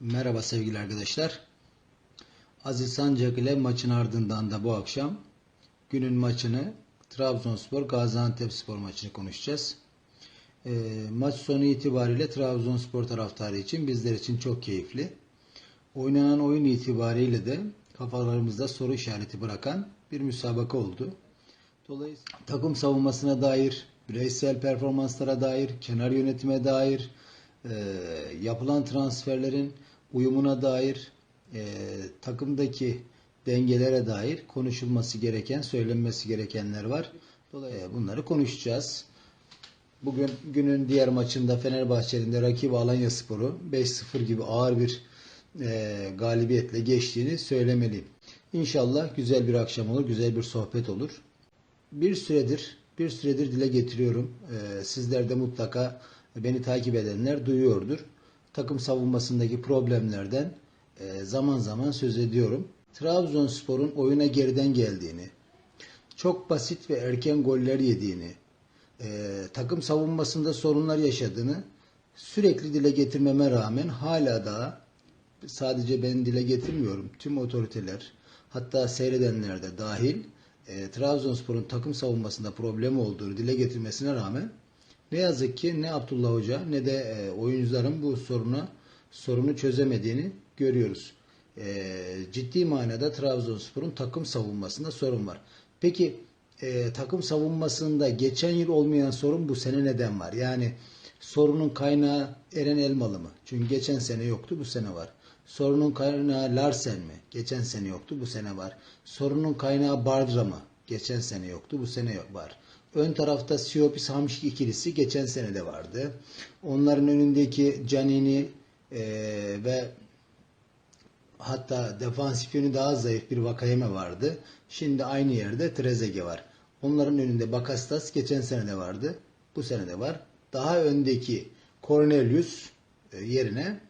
Merhaba sevgili arkadaşlar. Aziz Sancak ile maçın ardından da bu akşam günün maçını Trabzonspor Gaziantepspor maçını konuşacağız. Ee, maç sonu itibariyle Trabzonspor taraftarı için bizler için çok keyifli. Oynanan oyun itibariyle de kafalarımızda soru işareti bırakan bir müsabaka oldu. Dolayısıyla takım savunmasına dair, bireysel performanslara dair, kenar yönetime dair, e, yapılan transferlerin uyumuna dair, e, takımdaki dengelere dair konuşulması gereken, söylenmesi gerekenler var. Dolayısıyla bunları konuşacağız. Bugün günün diğer maçında Fenerbahçe'nin de rakibi Alanya Sporu 5-0 gibi ağır bir e, galibiyetle geçtiğini söylemeliyim. İnşallah güzel bir akşam olur, güzel bir sohbet olur. Bir süredir, bir süredir dile getiriyorum. E, sizler de mutlaka beni takip edenler duyuyordur. Takım savunmasındaki problemlerden e, zaman zaman söz ediyorum. Trabzonspor'un oyuna geriden geldiğini, çok basit ve erken goller yediğini, e, takım savunmasında sorunlar yaşadığını sürekli dile getirmeme rağmen hala da sadece ben dile getirmiyorum. Tüm otoriteler hatta seyredenler de dahil e, Trabzonspor'un takım savunmasında problem olduğunu dile getirmesine rağmen ne yazık ki ne Abdullah Hoca ne de e, oyuncuların bu soruna sorunu çözemediğini görüyoruz. E, ciddi manada Trabzonspor'un takım savunmasında sorun var. Peki e, takım savunmasında geçen yıl olmayan sorun bu sene neden var? Yani sorunun kaynağı Eren Elmalı mı? Çünkü geçen sene yoktu bu sene var. Sorunun kaynağı Larsen mi? Geçen sene yoktu bu sene var. Sorunun kaynağı Bardra mı? Geçen sene yoktu bu sene var. Ön tarafta Siopis Hamşik ikilisi geçen sene de vardı. Onların önündeki Canini e, ve hatta defansif yönü daha zayıf bir Vakayeme vardı. Şimdi aynı yerde Trezege var. Onların önünde Bakastas geçen sene de vardı. Bu sene de var. Daha öndeki Cornelius e, yerine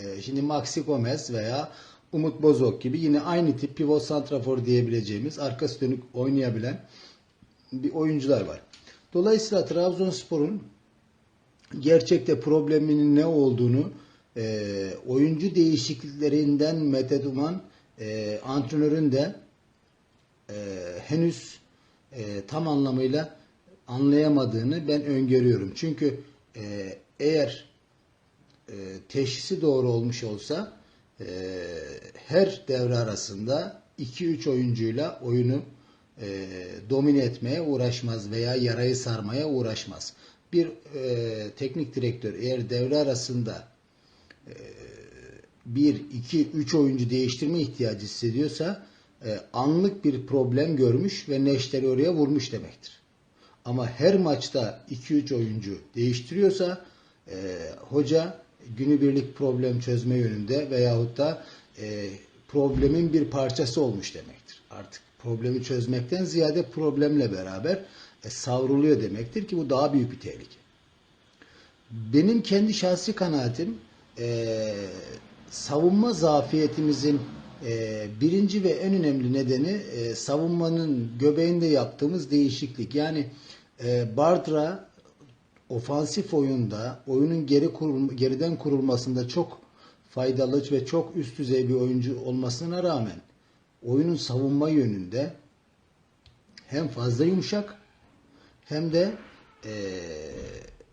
e, şimdi Maxi Gomez veya Umut Bozok gibi yine aynı tip pivot santrafor diyebileceğimiz arkası dönük oynayabilen bir oyuncular var. Dolayısıyla Trabzonspor'un gerçekte probleminin ne olduğunu e, oyuncu değişikliklerinden Mete Duman e, antrenörün de e, henüz e, tam anlamıyla anlayamadığını ben öngörüyorum. Çünkü e, eğer e, teşhisi doğru olmuş olsa e, her devre arasında 2-3 oyuncuyla oyunu e, domine etmeye uğraşmaz veya yarayı sarmaya uğraşmaz. Bir e, teknik direktör eğer devre arasında e, bir, iki, üç oyuncu değiştirme ihtiyacı hissediyorsa e, anlık bir problem görmüş ve neşteri oraya vurmuş demektir. Ama her maçta 2-3 oyuncu değiştiriyorsa e, hoca günübirlik problem çözme yönünde veyahut da e, problemin bir parçası olmuş demektir. Artık problemi çözmekten ziyade problemle beraber e, savruluyor demektir ki bu daha büyük bir tehlike. Benim kendi şahsi kanaatim e, savunma zafiyetimizin e, birinci ve en önemli nedeni e, savunmanın göbeğinde yaptığımız değişiklik. Yani e, Bardra ofansif oyunda oyunun geri kurul, geriden kurulmasında çok faydalı ve çok üst düzey bir oyuncu olmasına rağmen oyunun savunma yönünde hem fazla yumuşak hem de e,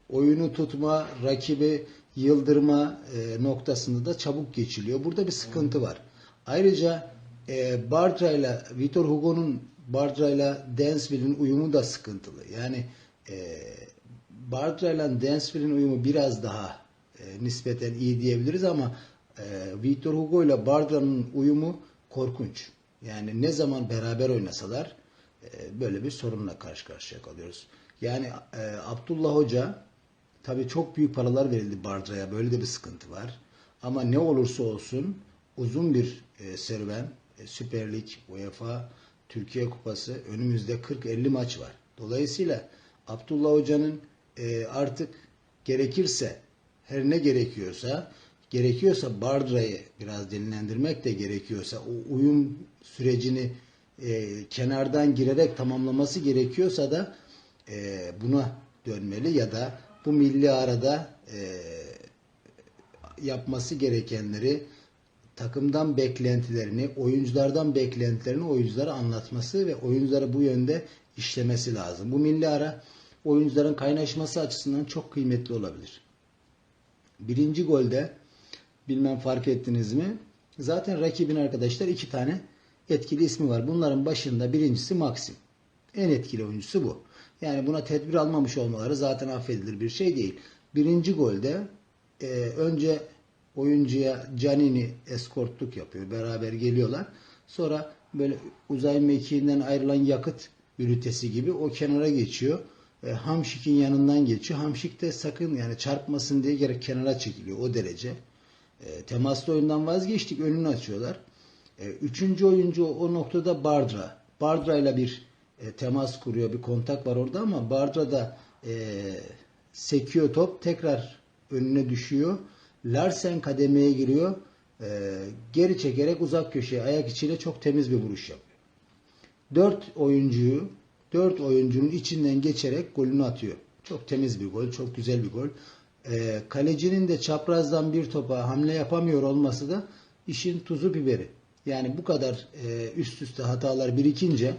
oyunu tutma, rakibi yıldırma e, noktasında da çabuk geçiliyor. Burada bir sıkıntı var. Ayrıca e, Bartra ile Vitor Hugo'nun Bartra ile Dansville'in uyumu da sıkıntılı. Yani e, Bartra ile Dansville'in uyumu biraz daha e, nispeten iyi diyebiliriz ama e, Victor Hugo ile Bardra'nın uyumu korkunç. Yani ne zaman beraber oynasalar e, böyle bir sorunla karşı karşıya kalıyoruz. Yani e, Abdullah Hoca tabii çok büyük paralar verildi Bardra'ya. Böyle de bir sıkıntı var. Ama ne olursa olsun uzun bir e, serüven, e, Süper Lig, UEFA, Türkiye Kupası önümüzde 40-50 maç var. Dolayısıyla Abdullah Hoca'nın artık gerekirse her ne gerekiyorsa gerekiyorsa Bardra'yı biraz dinlendirmek de gerekiyorsa o uyum sürecini e, kenardan girerek tamamlaması gerekiyorsa da e, buna dönmeli ya da bu milli arada e, yapması gerekenleri, takımdan beklentilerini, oyunculardan beklentilerini oyunculara anlatması ve oyuncuları bu yönde işlemesi lazım. Bu milli ara oyuncuların kaynaşması açısından çok kıymetli olabilir. Birinci golde bilmem fark ettiniz mi? Zaten rakibin arkadaşlar iki tane etkili ismi var. Bunların başında birincisi Maxim. En etkili oyuncusu bu. Yani buna tedbir almamış olmaları zaten affedilir bir şey değil. Birinci golde e, önce oyuncuya Canini eskortluk yapıyor. Beraber geliyorlar. Sonra böyle uzay mekiğinden ayrılan yakıt ünitesi gibi o kenara geçiyor. E, Hamşik'in yanından geçiyor. Hamşik de sakın yani çarpmasın diye gerek kenara çekiliyor o derece. E, temaslı oyundan vazgeçtik. Önünü açıyorlar. E, üçüncü oyuncu o noktada Bardra. Bardra ile bir e, temas kuruyor. Bir kontak var orada ama Bardra da e, sekiyor top. Tekrar önüne düşüyor. Larsen kademeye giriyor. E, geri çekerek uzak köşeye ayak içiyle çok temiz bir vuruş yapıyor. Dört oyuncuyu dört oyuncunun içinden geçerek golünü atıyor. Çok temiz bir gol. Çok güzel bir gol. E, kalecinin de çaprazdan bir topa hamle yapamıyor olması da işin tuzu biberi. Yani bu kadar e, üst üste hatalar birikince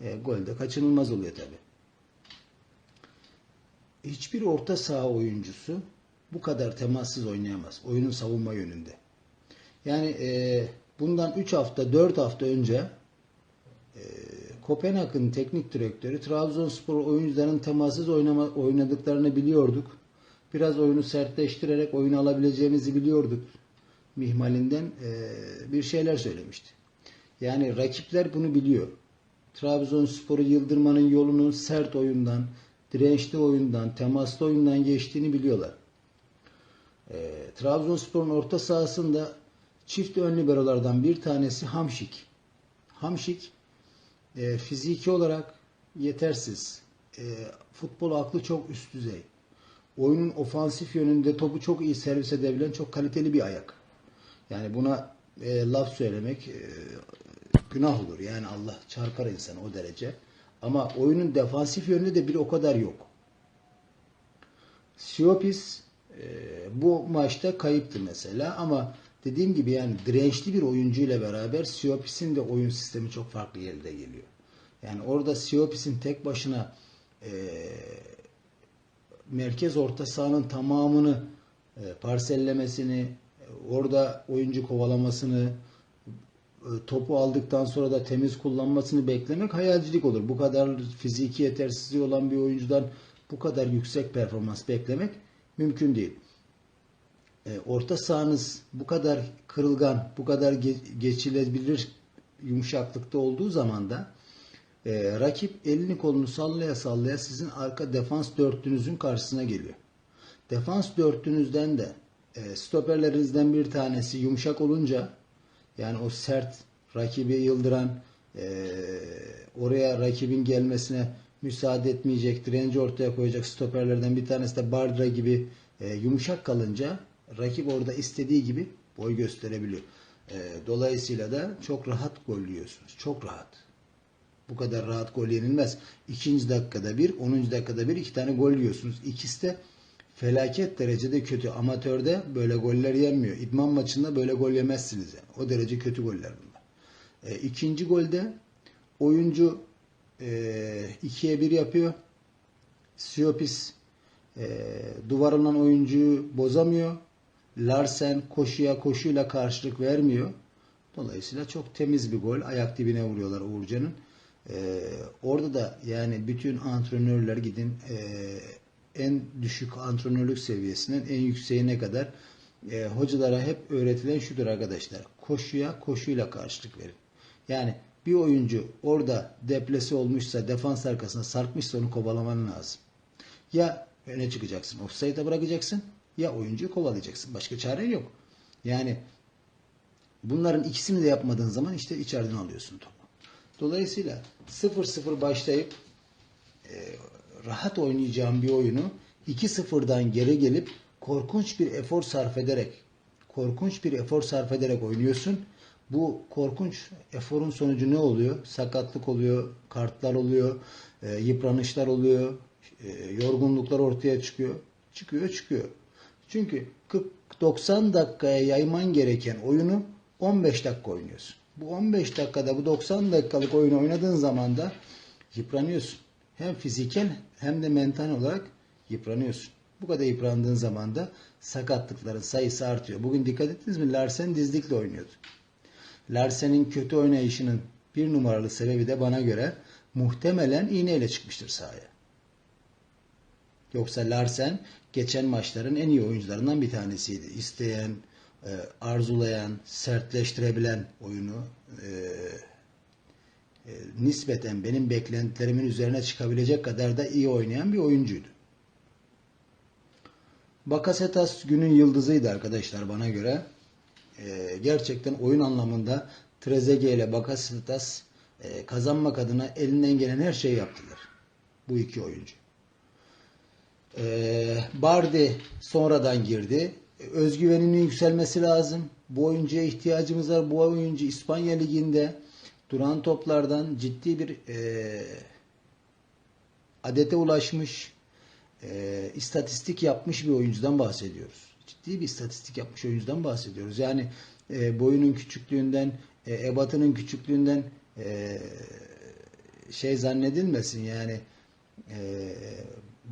e, gol de kaçınılmaz oluyor tabi. Hiçbir orta saha oyuncusu bu kadar temassız oynayamaz. Oyunun savunma yönünde. Yani e, bundan 3 hafta 4 hafta önce e, Kopenhag'ın teknik direktörü Trabzonspor oyuncuların temassız oynama, oynadıklarını biliyorduk. Biraz oyunu sertleştirerek oyunu alabileceğimizi biliyorduk. Mihmalinden e, bir şeyler söylemişti. Yani rakipler bunu biliyor. Trabzonspor'u yıldırmanın yolunun sert oyundan, dirençli oyundan, temaslı oyundan geçtiğini biliyorlar. E, Trabzonspor'un orta sahasında çift ön liberolardan bir tanesi Hamşik. Hamşik e, fiziki olarak yetersiz. E, futbol aklı çok üst düzey. Oyunun ofansif yönünde topu çok iyi servis edebilen çok kaliteli bir ayak. Yani buna e, laf söylemek e, günah olur. Yani Allah çarpar insanı o derece. Ama oyunun defansif yönünde de bir o kadar yok. Siopis e, bu maçta kayıptı mesela ama dediğim gibi yani dirençli bir oyuncu ile beraber Siopis'in de oyun sistemi çok farklı yerde geliyor. Yani orada Siopis'in tek başına e, merkez orta sahanın tamamını e, parsellemesini, e, orada oyuncu kovalamasını, e, topu aldıktan sonra da temiz kullanmasını beklemek hayalcilik olur. Bu kadar fiziki yetersizliği olan bir oyuncudan bu kadar yüksek performans beklemek mümkün değil. Orta sahanız bu kadar kırılgan, bu kadar ge- geçilebilir yumuşaklıkta olduğu zaman da e, rakip elini kolunu sallaya sallaya sizin arka defans dörtlünüzün karşısına geliyor. Defans dörtlünüzden de e, stoperlerinizden bir tanesi yumuşak olunca yani o sert rakibi yıldıran e, oraya rakibin gelmesine müsaade etmeyecek, direnci ortaya koyacak stoperlerden bir tanesi de Bardra gibi e, yumuşak kalınca rakip orada istediği gibi boy gösterebiliyor. E, dolayısıyla da çok rahat gol yiyorsunuz. Çok rahat. Bu kadar rahat gol yenilmez. İkinci dakikada bir, onuncu dakikada bir iki tane gol yiyorsunuz. İkisi de felaket derecede kötü. Amatörde böyle goller yenmiyor. İdman maçında böyle gol yemezsiniz yani. O derece kötü goller bunlar. E, ikinci golde oyuncu e, ikiye bir yapıyor. Siopis e, duvar olan oyuncuyu bozamıyor. Larsen koşuya koşuyla karşılık vermiyor. Dolayısıyla çok temiz bir gol. Ayak dibine vuruyorlar Uğurcan'ın. Ee, orada da yani bütün antrenörler gidin e, en düşük antrenörlük seviyesinden en yükseğine kadar e, hocalara hep öğretilen şudur arkadaşlar. Koşuya koşuyla karşılık verin. Yani bir oyuncu orada deplesi olmuşsa defans arkasına sarkmışsa onu kovalaman lazım. Ya öne çıkacaksın, offside'a bırakacaksın ya oyuncuyu kovalayacaksın. Başka çare yok. Yani bunların ikisini de yapmadığın zaman işte içeriden alıyorsun topu. Dolayısıyla 0-0 başlayıp e, rahat oynayacağım bir oyunu 2-0'dan geri gelip korkunç bir efor sarf ederek korkunç bir efor sarf ederek oynuyorsun. Bu korkunç eforun sonucu ne oluyor? Sakatlık oluyor, kartlar oluyor, e, yıpranışlar oluyor, e, yorgunluklar ortaya çıkıyor. Çıkıyor, çıkıyor. Çünkü 40 90 dakikaya yayman gereken oyunu 15 dakika oynuyorsun. Bu 15 dakikada bu 90 dakikalık oyunu oynadığın zaman da yıpranıyorsun. Hem fiziksel hem de mental olarak yıpranıyorsun. Bu kadar yıprandığın zaman da sakatlıkların sayısı artıyor. Bugün dikkat ettiniz mi? Larsen dizlikle oynuyordu. Larsen'in kötü oynayışının bir numaralı sebebi de bana göre muhtemelen iğneyle çıkmıştır sahaya. Yoksa Larsen geçen maçların en iyi oyuncularından bir tanesiydi. İsteyen, e, arzulayan, sertleştirebilen oyunu e, e, nispeten benim beklentilerimin üzerine çıkabilecek kadar da iyi oynayan bir oyuncuydu. Bakasetas günün yıldızıydı arkadaşlar bana göre. E, gerçekten oyun anlamında Trezeguet ile Bakasetas e, kazanmak adına elinden gelen her şeyi yaptılar. Bu iki oyuncu. Ee, Bardi sonradan girdi. Özgüveninin yükselmesi lazım. Bu oyuncuya ihtiyacımız var. Bu oyuncu İspanya Ligi'nde duran toplardan ciddi bir e, adete ulaşmış, e, istatistik yapmış bir oyuncudan bahsediyoruz. Ciddi bir istatistik yapmış oyuncudan bahsediyoruz. Yani e, boyunun küçüklüğünden, e, ebatının küçüklüğünden e, şey zannedilmesin yani e,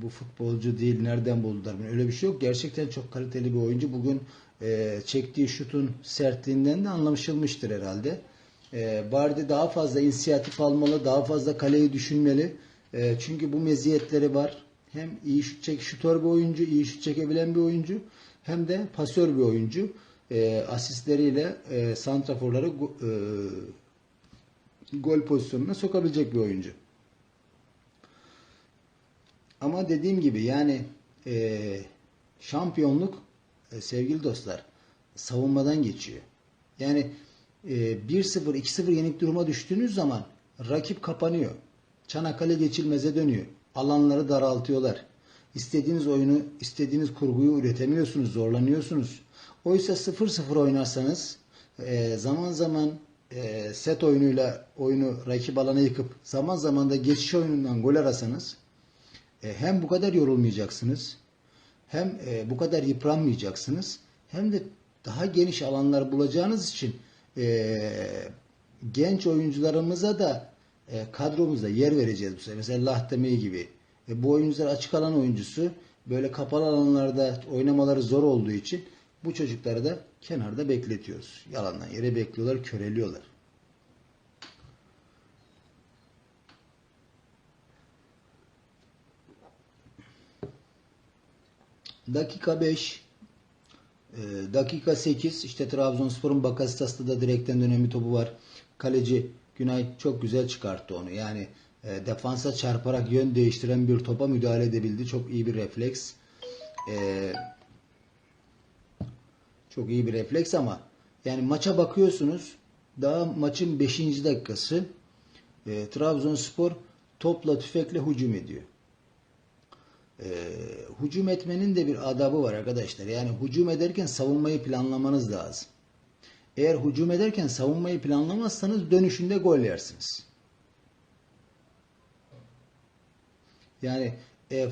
bu futbolcu değil nereden buldular öyle bir şey yok. Gerçekten çok kaliteli bir oyuncu. Bugün e, çektiği şutun sertliğinden de anlaşılmıştır herhalde. E, Bardi daha fazla inisiyatif almalı, daha fazla kaleyi düşünmeli. E, çünkü bu meziyetleri var. Hem iyi şut çek, şutör bir oyuncu, iyi şut çekebilen bir oyuncu hem de pasör bir oyuncu. E, asistleriyle e, santraforları e, gol pozisyonuna sokabilecek bir oyuncu. Ama dediğim gibi yani e, şampiyonluk e, sevgili dostlar savunmadan geçiyor. Yani e, 1-0 2-0 yenik duruma düştüğünüz zaman rakip kapanıyor. Çanakkale geçilmeze dönüyor. Alanları daraltıyorlar. İstediğiniz oyunu, istediğiniz kurguyu üretemiyorsunuz, zorlanıyorsunuz. Oysa 0-0 oynarsanız e, zaman zaman e, set oyunuyla oyunu rakip alana yıkıp zaman zaman da geçiş oyunundan gol arasanız hem bu kadar yorulmayacaksınız, hem e, bu kadar yıpranmayacaksınız, hem de daha geniş alanlar bulacağınız için e, genç oyuncularımıza da e, kadromuzda yer vereceğiz bu sefer. Mesela Lahtemi gibi. E, bu oyuncular açık alan oyuncusu. Böyle kapalı alanlarda oynamaları zor olduğu için bu çocukları da kenarda bekletiyoruz. Yalandan yere bekliyorlar, köreliyorlar. Dakika 5 e, dakika 8 işte Trabzonspor'un Bakasitas'ta da direkten dönen bir topu var. Kaleci Günay çok güzel çıkarttı onu. Yani e, defansa çarparak yön değiştiren bir topa müdahale edebildi. Çok iyi bir refleks. E, çok iyi bir refleks ama yani maça bakıyorsunuz daha maçın 5. dakikası Trabzonspor topla tüfekle hücum ediyor. E, hücum etmenin de bir adabı var arkadaşlar. Yani hücum ederken savunmayı planlamanız lazım. Eğer hücum ederken savunmayı planlamazsanız dönüşünde gol yersiniz. Yani e, e,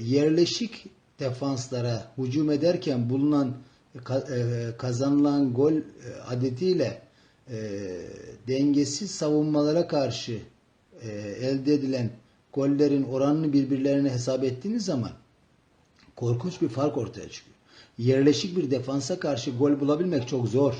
yerleşik defanslara hücum ederken bulunan ka- e, kazanılan gol e, adetiyle e, dengesiz savunmalara karşı e, elde edilen gollerin oranını birbirlerine hesap ettiğiniz zaman korkunç bir fark ortaya çıkıyor. Yerleşik bir defansa karşı gol bulabilmek çok zor.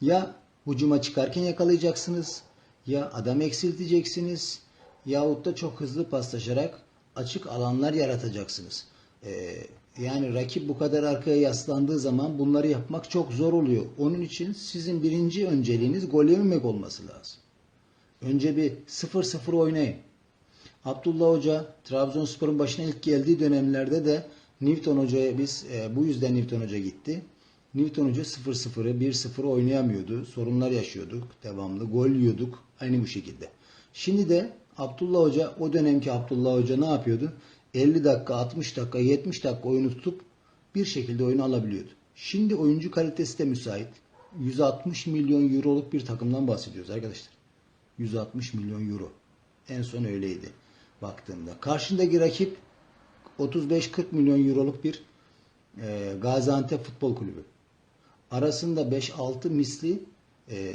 Ya hücuma çıkarken yakalayacaksınız, ya adam eksilteceksiniz, yahut da çok hızlı paslaşarak açık alanlar yaratacaksınız. Ee, yani rakip bu kadar arkaya yaslandığı zaman bunları yapmak çok zor oluyor. Onun için sizin birinci önceliğiniz gol yememek olması lazım. Önce bir 0-0 oynayın. Abdullah Hoca Trabzonspor'un başına ilk geldiği dönemlerde de Newton Hoca'ya biz e, bu yüzden Newton Hoca gitti. Newton Hoca 0-0'ı 1-0 oynayamıyordu. Sorunlar yaşıyorduk devamlı. Gol yiyorduk aynı bu şekilde. Şimdi de Abdullah Hoca o dönemki Abdullah Hoca ne yapıyordu? 50 dakika, 60 dakika, 70 dakika oyunu tutup bir şekilde oyunu alabiliyordu. Şimdi oyuncu kalitesi de müsait. 160 milyon euroluk bir takımdan bahsediyoruz arkadaşlar. 160 milyon euro. En son öyleydi baktığımda. Karşındaki rakip 35-40 milyon euroluk bir e, Gaziantep Futbol Kulübü. Arasında 5-6 misli e,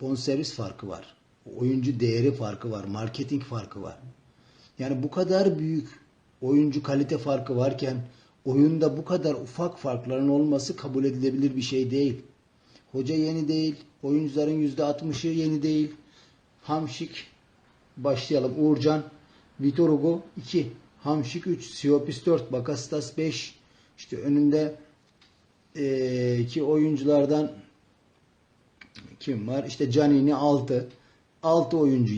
bonservis farkı var. Oyuncu değeri farkı var. Marketing farkı var. Yani bu kadar büyük oyuncu kalite farkı varken oyunda bu kadar ufak farkların olması kabul edilebilir bir şey değil. Hoca yeni değil. Oyuncuların %60'ı yeni değil. Hamşik başlayalım. Uğurcan, Vitor Hugo 2. Hamşik 3. Siopis 4. Bakastas 5. İşte önünde eee, ki oyunculardan kim var? İşte Canini 6. 6 oyuncu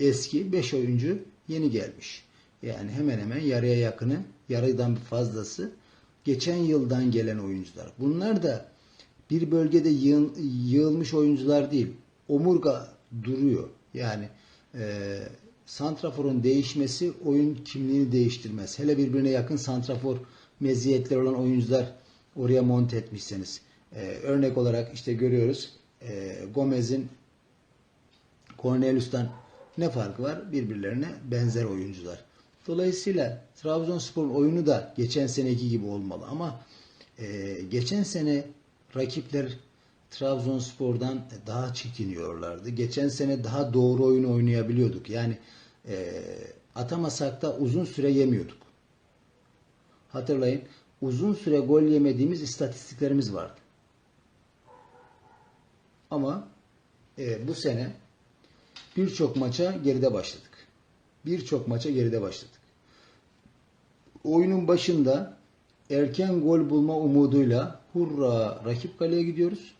eski, 5 oyuncu yeni gelmiş. Yani hemen hemen yarıya yakını, yarıdan fazlası geçen yıldan gelen oyuncular. Bunlar da bir bölgede yığılmış oyuncular değil. Omurga duruyor. Yani e, santraforun değişmesi oyun kimliğini değiştirmez. Hele birbirine yakın santrafor meziyetleri olan oyuncular oraya monte etmişseniz. E, örnek olarak işte görüyoruz e, Gomez'in Cornelius'tan ne farkı var? Birbirlerine benzer oyuncular. Dolayısıyla Trabzonspor'un oyunu da geçen seneki gibi olmalı ama e, geçen sene rakipler Trabzonspor'dan daha çekiniyorlardı. Geçen sene daha doğru oyun oynayabiliyorduk. Yani e, atamasak da uzun süre yemiyorduk. Hatırlayın uzun süre gol yemediğimiz istatistiklerimiz vardı. Ama e, bu sene birçok maça geride başladık. Birçok maça geride başladık. Oyunun başında erken gol bulma umuduyla hurra rakip kaleye gidiyoruz.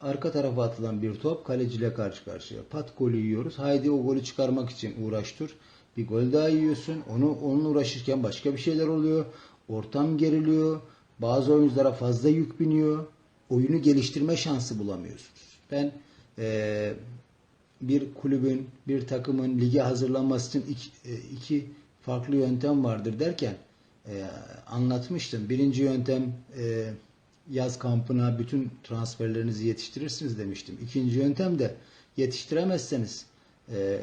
Arka tarafa atılan bir top kaleciyle karşı karşıya. Pat golü yiyoruz. Haydi o golü çıkarmak için uğraş dur. Bir gol daha yiyorsun. Onu onunla uğraşırken başka bir şeyler oluyor. Ortam geriliyor. Bazı oyunculara fazla yük biniyor. Oyunu geliştirme şansı bulamıyorsunuz. Ben eee bir kulübün, bir takımın lige hazırlanması için iki, e, iki farklı yöntem vardır derken e, anlatmıştım. Birinci yöntem e, yaz kampına bütün transferlerinizi yetiştirirsiniz demiştim. İkinci yöntem de yetiştiremezseniz e,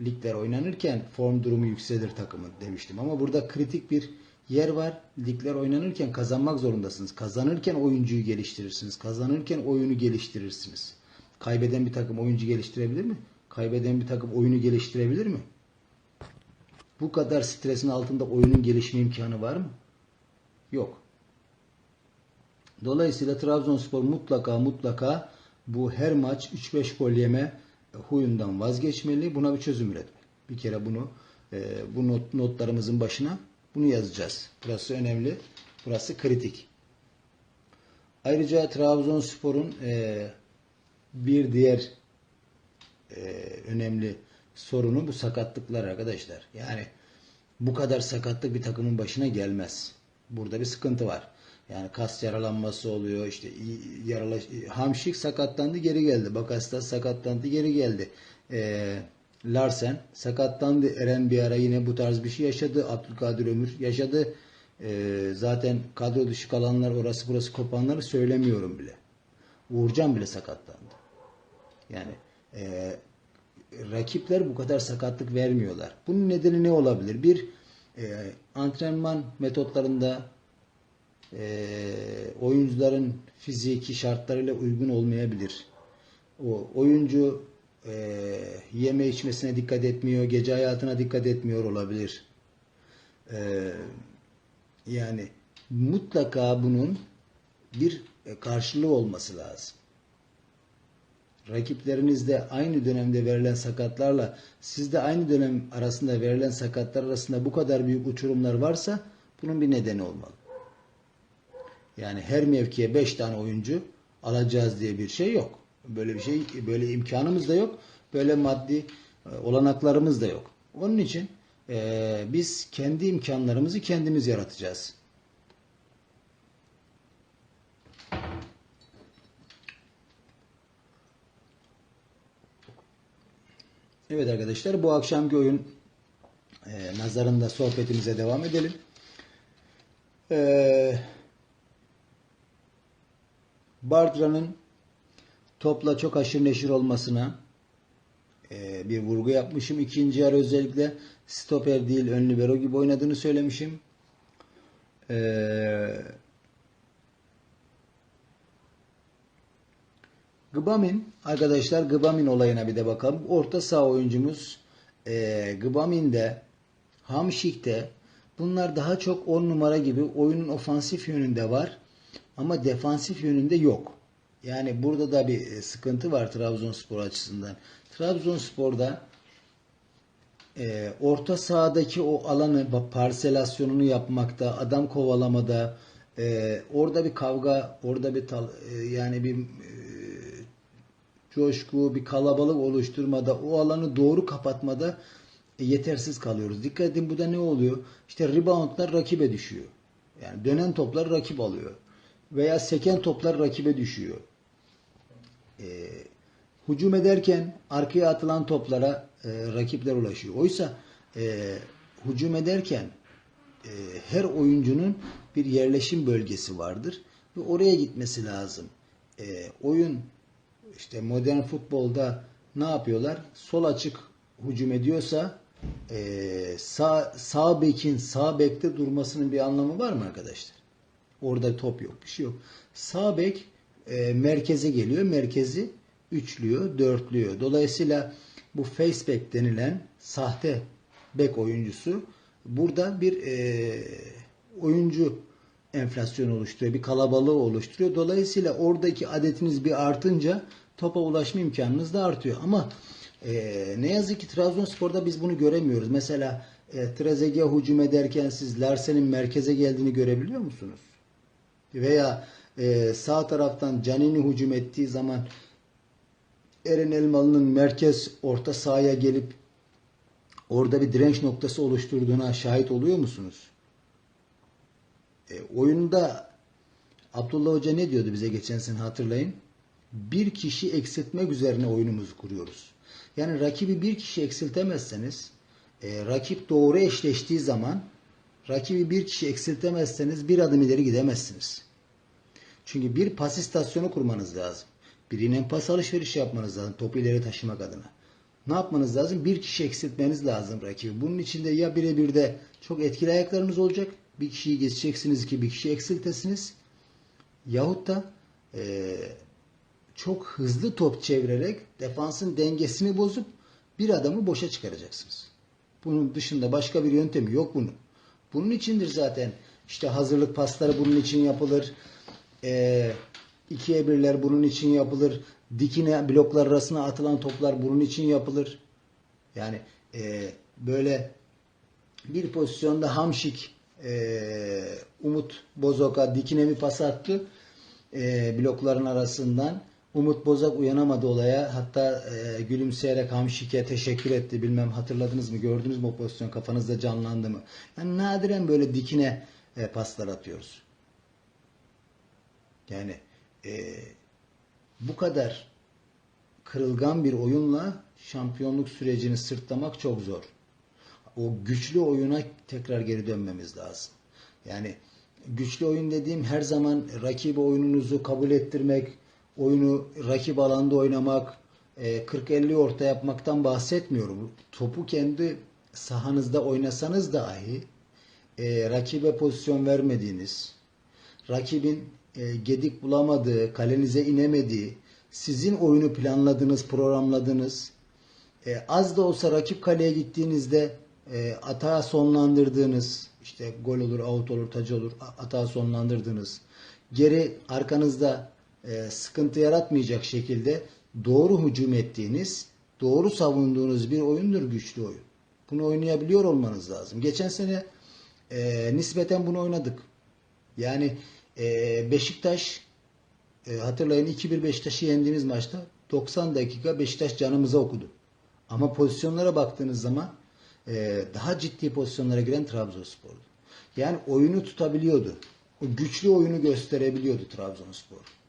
ligler oynanırken form durumu yükselir takımın demiştim. Ama burada kritik bir yer var. Ligler oynanırken kazanmak zorundasınız. Kazanırken oyuncuyu geliştirirsiniz. Kazanırken oyunu geliştirirsiniz. Kaybeden bir takım oyuncu geliştirebilir mi? Kaybeden bir takım oyunu geliştirebilir mi? Bu kadar stresin altında oyunun gelişme imkanı var mı? Yok. Dolayısıyla Trabzonspor mutlaka mutlaka bu her maç 3-5 gol yeme huyundan vazgeçmeli. Buna bir çözüm üretmeli. Bir kere bunu e, bu not, notlarımızın başına bunu yazacağız. Burası önemli. Burası kritik. Ayrıca Trabzonspor'un e, bir diğer e, önemli sorunu bu sakatlıklar arkadaşlar. Yani bu kadar sakatlık bir takımın başına gelmez. Burada bir sıkıntı var. Yani kas yaralanması oluyor. İşte yarala, Hamşik sakatlandı geri geldi. Bakastas sakatlandı geri geldi. E, Larsen sakatlandı. Eren bir ara yine bu tarz bir şey yaşadı. Abdülkadir Ömür yaşadı. E, zaten kadro dışı kalanlar orası burası kopanları söylemiyorum bile. Uğurcan bile sakatlandı. Yani e, rakipler bu kadar sakatlık vermiyorlar. Bunun nedeni ne olabilir? Bir, e, antrenman metotlarında e, oyuncuların fiziki şartlarıyla uygun olmayabilir. O oyuncu e, yeme içmesine dikkat etmiyor, gece hayatına dikkat etmiyor olabilir. E, yani mutlaka bunun bir karşılığı olması lazım rakiplerinizde aynı dönemde verilen sakatlarla sizde aynı dönem arasında verilen sakatlar arasında bu kadar büyük uçurumlar varsa bunun bir nedeni olmalı. Yani her mevkiye 5 tane oyuncu alacağız diye bir şey yok. Böyle bir şey, böyle imkanımız da yok. Böyle maddi e, olanaklarımız da yok. Onun için e, biz kendi imkanlarımızı kendimiz yaratacağız. Evet arkadaşlar bu akşamki oyun e, nazarında sohbetimize devam edelim. E, Bardra'nın topla çok aşırı neşir olmasına e, bir vurgu yapmışım. İkinci yarı özellikle stoper değil ön libero gibi oynadığını söylemişim. Ee, Gbamin arkadaşlar Gbamin olayına bir de bakalım. Orta saha oyuncumuz e, Gbamin'de Hamşik'te bunlar daha çok 10 numara gibi oyunun ofansif yönünde var ama defansif yönünde yok. Yani burada da bir e, sıkıntı var Trabzonspor açısından. Trabzonspor'da e, orta sahadaki o alanı parselasyonunu yapmakta, adam kovalamada, e, orada bir kavga, orada bir tal- e, yani bir e, coşku, bir kalabalık oluşturmada, o alanı doğru kapatmada e, yetersiz kalıyoruz. Dikkat edin bu da ne oluyor? İşte reboundlar rakibe düşüyor. Yani dönen toplar rakip alıyor. Veya seken toplar rakibe düşüyor. E, hücum ederken arkaya atılan toplara e, rakipler ulaşıyor. Oysa e, hücum ederken e, her oyuncunun bir yerleşim bölgesi vardır ve oraya gitmesi lazım. E, oyun işte modern futbolda ne yapıyorlar? Sol açık hücum ediyorsa e, sağ, sağ bekin sağ bekte durmasının bir anlamı var mı arkadaşlar? Orada top yok, bir şey yok. Sağ bek e, merkeze geliyor. Merkezi üçlüyor, dörtlüyor. Dolayısıyla bu faceback denilen sahte bek oyuncusu burada bir e, oyuncu enflasyonu oluşturuyor. Bir kalabalığı oluşturuyor. Dolayısıyla oradaki adetiniz bir artınca topa ulaşma imkanınız da artıyor. Ama e, ne yazık ki Trabzonspor'da biz bunu göremiyoruz. Mesela e, Trezeguet hücum ederken siz Larsen'in merkeze geldiğini görebiliyor musunuz? Veya e, sağ taraftan Canini hücum ettiği zaman Eren Elmalı'nın merkez orta sahaya gelip orada bir direnç noktası oluşturduğuna şahit oluyor musunuz? E, oyunda Abdullah Hoca ne diyordu bize geçen sene hatırlayın. Bir kişi eksiltmek üzerine oyunumuzu kuruyoruz. Yani rakibi bir kişi eksiltemezseniz e, rakip doğru eşleştiği zaman rakibi bir kişi eksiltemezseniz bir adım ileri gidemezsiniz. Çünkü bir pas istasyonu kurmanız lazım. Birinin pas alışverişi yapmanız lazım topu ileri taşımak adına. Ne yapmanız lazım? Bir kişi eksiltmeniz lazım rakibi. Bunun için de ya birebir de çok etkili ayaklarınız olacak. Bir kişiyi geçeceksiniz ki bir kişi eksiltesiniz. Yahut da e, çok hızlı top çevirerek defansın dengesini bozup bir adamı boşa çıkaracaksınız. Bunun dışında başka bir yöntemi yok bunun. Bunun içindir zaten işte hazırlık pasları bunun için yapılır. E, ikiye birler bunun için yapılır. Dikine bloklar arasına atılan toplar bunun için yapılır. Yani e, böyle bir pozisyonda Hamşik e, Umut Bozok'a dikine bir pas attı e, blokların arasından. Umut Bozok uyanamadı olaya. Hatta e, gülümseyerek Hamşik'e teşekkür etti. Bilmem hatırladınız mı? Gördünüz mü o pozisyon? Kafanızda canlandı mı? Yani nadiren böyle dikine e, paslar atıyoruz. Yani e, bu kadar kırılgan bir oyunla şampiyonluk sürecini sırtlamak çok zor. O güçlü oyuna tekrar geri dönmemiz lazım. Yani güçlü oyun dediğim her zaman rakibi oyununuzu kabul ettirmek, oyunu rakip alanda oynamak, e, 40-50 orta yapmaktan bahsetmiyorum. Topu kendi sahanızda oynasanız dahi e, rakibe pozisyon vermediğiniz, rakibin e, gedik bulamadığı, kalenize inemediği, sizin oyunu planladığınız, programladığınız, e, az da olsa rakip kaleye gittiğinizde e, atağı sonlandırdığınız, işte gol olur, out olur, tacı olur, atağı sonlandırdığınız, geri arkanızda e, sıkıntı yaratmayacak şekilde doğru hücum ettiğiniz, doğru savunduğunuz bir oyundur güçlü oyun. Bunu oynayabiliyor olmanız lazım. Geçen sene e, nispeten bunu oynadık. Yani e, Beşiktaş e, hatırlayın 2-1 Beşiktaş'ı yendiğimiz maçta 90 dakika Beşiktaş canımıza okudu. Ama pozisyonlara baktığınız zaman e, daha ciddi pozisyonlara giren Trabzonspor'du. Yani oyunu tutabiliyordu. O güçlü oyunu gösterebiliyordu Trabzonspor.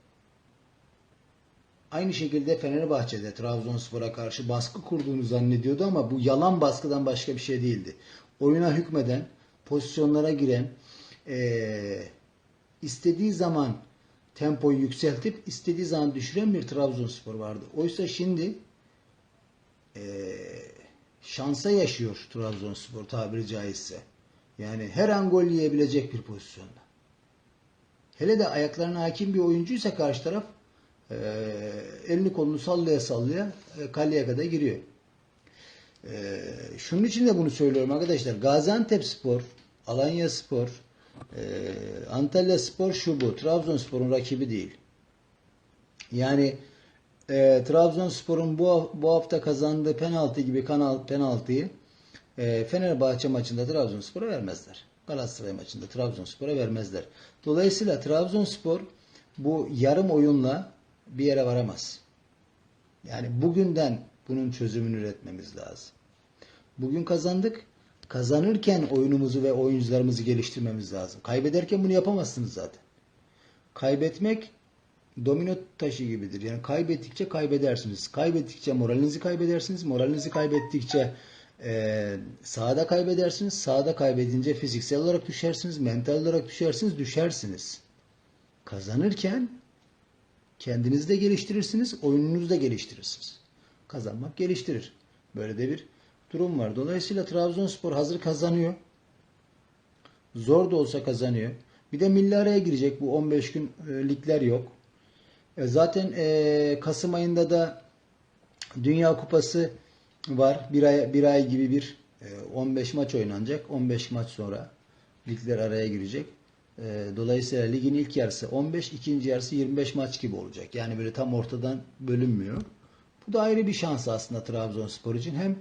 Aynı şekilde Fenerbahçe'de Trabzonspor'a karşı baskı kurduğunu zannediyordu ama bu yalan baskıdan başka bir şey değildi. Oyuna hükmeden, pozisyonlara giren, eee istediği zaman tempoyu yükseltip istediği zaman düşüren bir Trabzonspor vardı. Oysa şimdi eee, şansa yaşıyor Trabzonspor tabiri caizse. Yani her an gol yiyebilecek bir pozisyonda. Hele de ayaklarına hakim bir oyuncuysa karşı taraf e, elini kolunu sallaya sallaya e, kaleye kadar giriyor. E, şunun için de bunu söylüyorum arkadaşlar. Gaziantep Spor, Alanya Spor, e, Antalya Spor şu bu. Trabzonspor'un rakibi değil. Yani e, Trabzonspor'un bu, bu hafta kazandığı penaltı gibi kanal penaltıyı e, Fenerbahçe maçında Trabzonspor'a vermezler. Galatasaray maçında Trabzonspor'a vermezler. Dolayısıyla Trabzonspor bu yarım oyunla bir yere varamaz. Yani bugünden bunun çözümünü üretmemiz lazım. Bugün kazandık. Kazanırken oyunumuzu ve oyuncularımızı geliştirmemiz lazım. Kaybederken bunu yapamazsınız zaten. Kaybetmek domino taşı gibidir. Yani kaybettikçe kaybedersiniz. Kaybettikçe moralinizi kaybedersiniz. Moralinizi kaybettikçe e, sahada kaybedersiniz. Sahada kaybedince fiziksel olarak düşersiniz. Mental olarak düşersiniz. Düşersiniz. Kazanırken kendinizi de geliştirirsiniz. Oyununuzu da geliştirirsiniz. Kazanmak geliştirir. Böyle de bir durum var. Dolayısıyla Trabzonspor hazır kazanıyor. Zor da olsa kazanıyor. Bir de milli araya girecek. Bu 15 gün e, ligler yok. E, zaten e, Kasım ayında da Dünya Kupası var. Bir ay, bir ay gibi bir e, 15 maç oynanacak. 15 maç sonra ligler araya girecek. E, dolayısıyla ligin ilk yarısı 15, ikinci yarısı 25 maç gibi olacak. Yani böyle tam ortadan bölünmüyor. Bu da ayrı bir şans aslında Trabzonspor için. Hem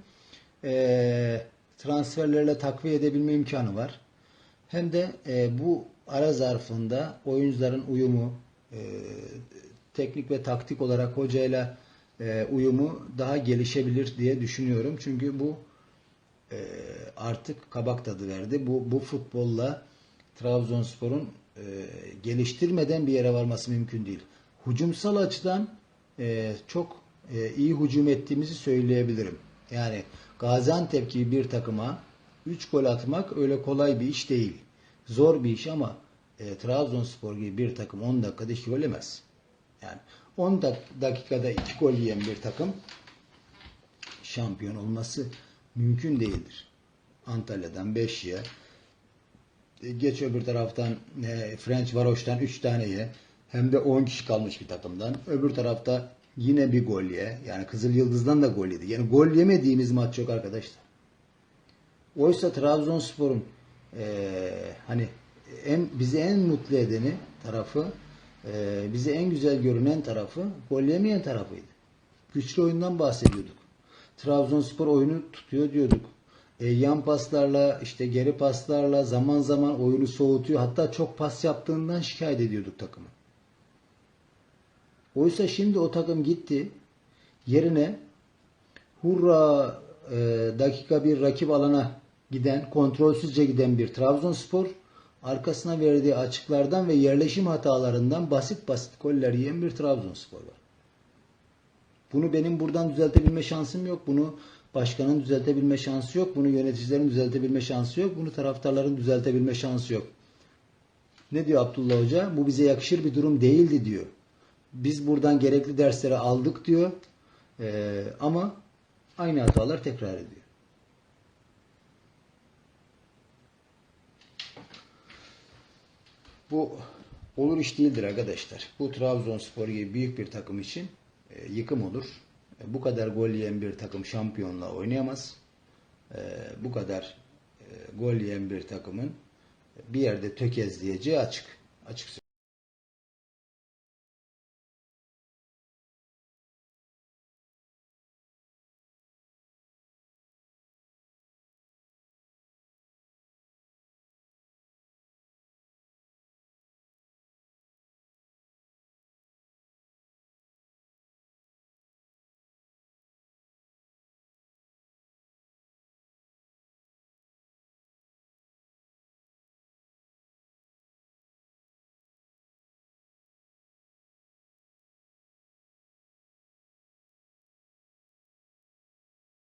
e, transferlerle takviye edebilme imkanı var. Hem de e, bu ara zarfında oyuncuların uyumu, e, teknik ve taktik olarak hocayla e, uyumu daha gelişebilir diye düşünüyorum. Çünkü bu e, artık kabak tadı verdi. Bu, bu futbolla Trabzonspor'un e, geliştirmeden bir yere varması mümkün değil. Hucumsal açıdan e, çok e, iyi hücum ettiğimizi söyleyebilirim. Yani Gaziantep gibi bir takıma 3 gol atmak öyle kolay bir iş değil. Zor bir iş ama e, Trabzonspor gibi bir takım 10 dakikada 2 gol yemez. Yani 10 dak- dakikada 2 gol yiyen bir takım şampiyon olması mümkün değildir. Antalya'dan 5 ye. E, Geç öbür taraftan e, French Varoş'tan 3 tane ye. Hem de 10 kişi kalmış bir takımdan. Öbür tarafta yine bir gol ye. Yani Kızıl Yıldız'dan da gol yedi. Yani gol yemediğimiz maç yok arkadaşlar. Oysa Trabzonspor'un eee, hani en bizi en mutlu edeni tarafı, eee bize en güzel görünen tarafı gol yemeyen tarafıydı. Güçlü oyundan bahsediyorduk. Trabzonspor oyunu tutuyor diyorduk. E, yan paslarla, işte geri paslarla zaman zaman oyunu soğutuyor. Hatta çok pas yaptığından şikayet ediyorduk takımı. Oysa şimdi o takım gitti. Yerine hurra e, dakika bir rakip alana giden, kontrolsüzce giden bir Trabzonspor arkasına verdiği açıklardan ve yerleşim hatalarından basit basit goller yiyen bir Trabzonspor var. Bunu benim buradan düzeltebilme şansım yok. Bunu başkanın düzeltebilme şansı yok. Bunu yöneticilerin düzeltebilme şansı yok. Bunu taraftarların düzeltebilme şansı yok. Ne diyor Abdullah Hoca? Bu bize yakışır bir durum değildi diyor. Biz buradan gerekli dersleri aldık diyor. Ee, ama aynı hatalar tekrar ediyor. Bu olur iş değildir arkadaşlar. Bu Trabzonspor gibi büyük bir takım için e, yıkım olur. E, bu kadar gol yiyen bir takım şampiyonla oynayamaz. E, bu kadar e, gol yiyen bir takımın bir yerde tökezleyeceği açık. Açık